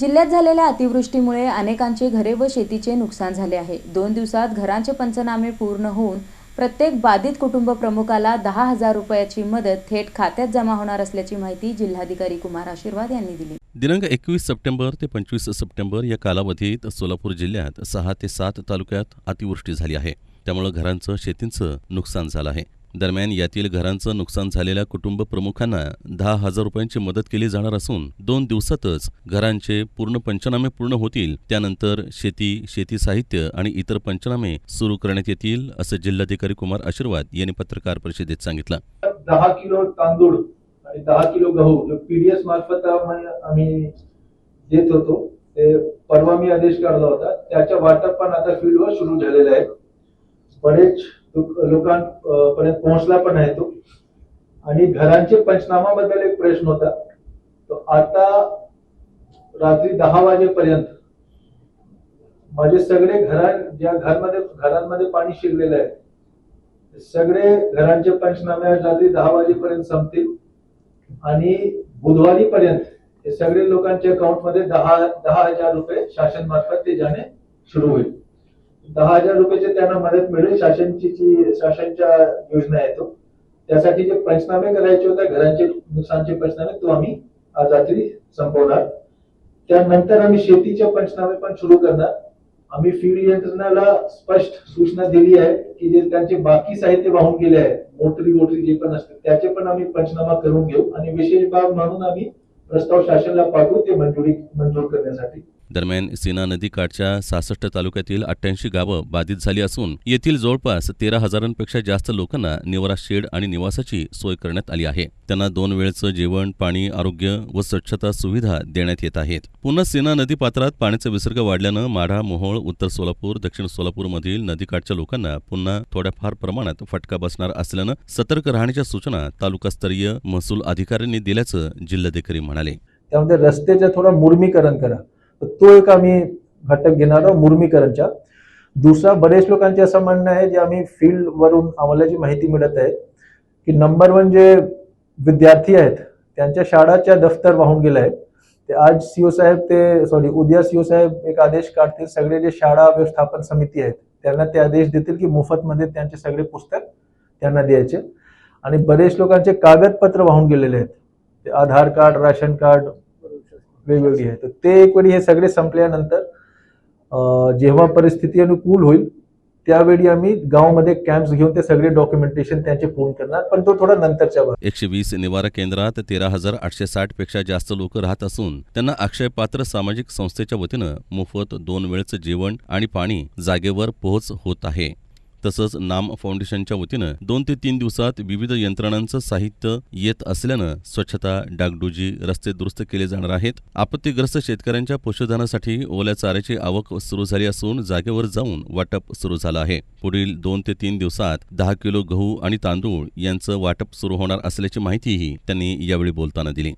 जिल्ह्यात झालेल्या अतिवृष्टीमुळे अनेकांचे घरे व शेतीचे नुकसान झाले आहे. दोन दिवसात घरांचे पंचनामे पूर्ण होऊन प्रत्येक बाधित कुटुंब प्रमुखाला दहा हजार रुपयाची मदत थेट खात्यात जमा होणार असल्याची माहिती जिल्हाधिकारी कुमार आशीर्वाद यांनी दिली. दिनांक एकवीस सप्टेंबर ते पंचवीस सप्टेंबर या कालावधीत सोलापूर जिल्ह्यात सहा ते सात तालुक्यात अतिवृष्टी झाली आहे. त्यामुळे घरांचं शेतींचं नुकसान झालं आहे. दरम्यान यातील घरांचं नुकसान झालेल्या कुटुंब प्रमुखांना दहा हजार रुपयांची मदत केली जाणार असून दोन दिवसातच घरांचे पूर्ण पंचनामे पूर्ण होतील. त्यानंतर शेती शेती साहित्य आणि इतर पंचनामे सुरू करण्यात येतील असं जिल्हाधिकारी कुमार आशीर्वाद यांनी पत्रकार परिषदेत सांगितलं. दहा किलो तांदूळ आणि दहा किलो गहू पीडीएस मार्फत आम्ही आम्ही देत होतो ते परवा मी आदेश काढला होता. त्याच्या वाटप पण आता फील्डवर सुरू झालेलं आहे. बरेच लोकांपर्यंत पोहोचला पण आहे तो. आणि घरांचे पंचनामाबद्दल एक प्रश्न होता. तो आता रात्री दहा वाजेपर्यंत माझे सगळे घरां ज्या घरमध्ये घरांमध्ये पाणी शिरलेलं आहे सगळे घरांचे पंचनामे रात्री दहा वाजेपर्यंत संपतील. आणि बुधवारी पर्यंत हे सगळे लोकांच्या अकाउंटमध्ये दहा दहा हजार रुपये शासन मार्फत ते जाणे सुरू होईल. दहा हजार रुपयाचे त्यांना मदत मिळेल शासनची जी शासनच्या योजना आहे तो त्यासाठी जे पंचनामे करायचे होते घरांचे नुकसानचे पंचनामे तो आम्ही आज रात्री संपवणार. त्यानंतर आम्ही शेतीचे पंचनामे पण सुरू करणार. आम्ही फीड यंत्रणाला स्पष्ट सूचना दिली आहे की जे त्यांचे बाकी साहित्य वाहून गेले आहे मोटरी वोटरी जे पण असते त्याचे पण आम्ही पंचनामा करून घेऊ. आणि विशेष बाब म्हणून आम्ही प्रस्ताव शासनाला पाठवू ते मंजुरी मंजूर करण्यासाठी. दरम्यान सीना नदी काठच्या सहासष्ट तालुक्यातील अठ्ठ्याऐंशी गावं बाधित झाली असून येथील जवळपास तेरा हजारांपेक्षा जास्त लोकांना निवारा शेड आणि निवासाची सोय करण्यात आली आहे. त्यांना दोन वेळचं जेवण पाणी आरोग्य व स्वच्छता सुविधा देण्यात येत आहेत. पुन्हा सीना नदी पात्रात पाण्याचा विसर्ग वाढल्यानं माढा मोहोळ उत्तर सोलापूर दक्षिण सोलापूरमधील नदीकाठच्या लोकांना पुन्हा थोड्याफार प्रमाणात फटका बसणार असल्यानं सतर्क राहण्याच्या सूचना तालुकास्तरीय महसूल अधिकाऱ्यांनी दिल्याचं जिल्हाधिकारी म्हणाले. त्यामध्ये रस्त्याचं थोडं मुर्मीकरण करा. तो एक आम्ही घटक घेणार आहोत मुर्मीकरणच्या. दुसरा बरेच लोकांचे असं म्हणणं आहे जे आम्ही फील्ड वरून आम्हाला जी माहिती मिळत आहे की नंबर वन जे विद्यार्थी आहेत त्यांच्या शाळाच्या दफ्तर वाहून गेले आहेत. ते आज सीओ साहेब ते सॉरी उद्या सीओ साहेब एक आदेश काढतील सगळे जे शाळा व्यवस्थापन समिती आहेत त्यांना ते आदेश देतील की मोफतमध्ये त्यांचे सगळे पुस्तक त्यांना द्यायचे. आणि बरेच लोकांचे कागदपत्र वाहून गेलेले आहेत. ते आधार कार्ड राशन कार्ड वेगवेगळी आहे तर ते एक वेळी हे सगळे संपल्यानंतर अं, जेव्हा परिस्थिती अनुकूल होईल त्यावेळी आम्ही गावामध्ये कॅम्प्स घेऊन ते सगळे डॉक्युमेंटेशन त्यांचे पूर्ण करणार पण तो थोडा नंतरच्या. एकशे वीस निवारा केंद्रात तेरा हजार आठशे साठपेक्षा जास्त लोक राहत असून त्यांना अक्षयपात्र सामाजिक संस्थेच्या वतीनं मोफत दोन वेळचं जेवण आणि पाणी जागेवर पोहोच होत आहे तसंच नाम फाउंडेशनच्या वतीनं दोन ते तीन दिवसात विविध यंत्रणांचं साहित्य येत असल्यानं स्वच्छता डागडुजी रस्ते दुरुस्त केले जाणार आहेत. आपत्तीग्रस्त शेतकऱ्यांच्या पशुधनासाठी ओल्या चाऱ्याची आवक सुरू झाली असून जागेवर जाऊन वाटप सुरू झालं आहे. पुढील दोन ते तीन दिवसात दहा किलो गहू आणि तांदूळ यांचं वाटप सुरू होणार असल्याची माहितीही त्यांनी यावेळी बोलताना दिली.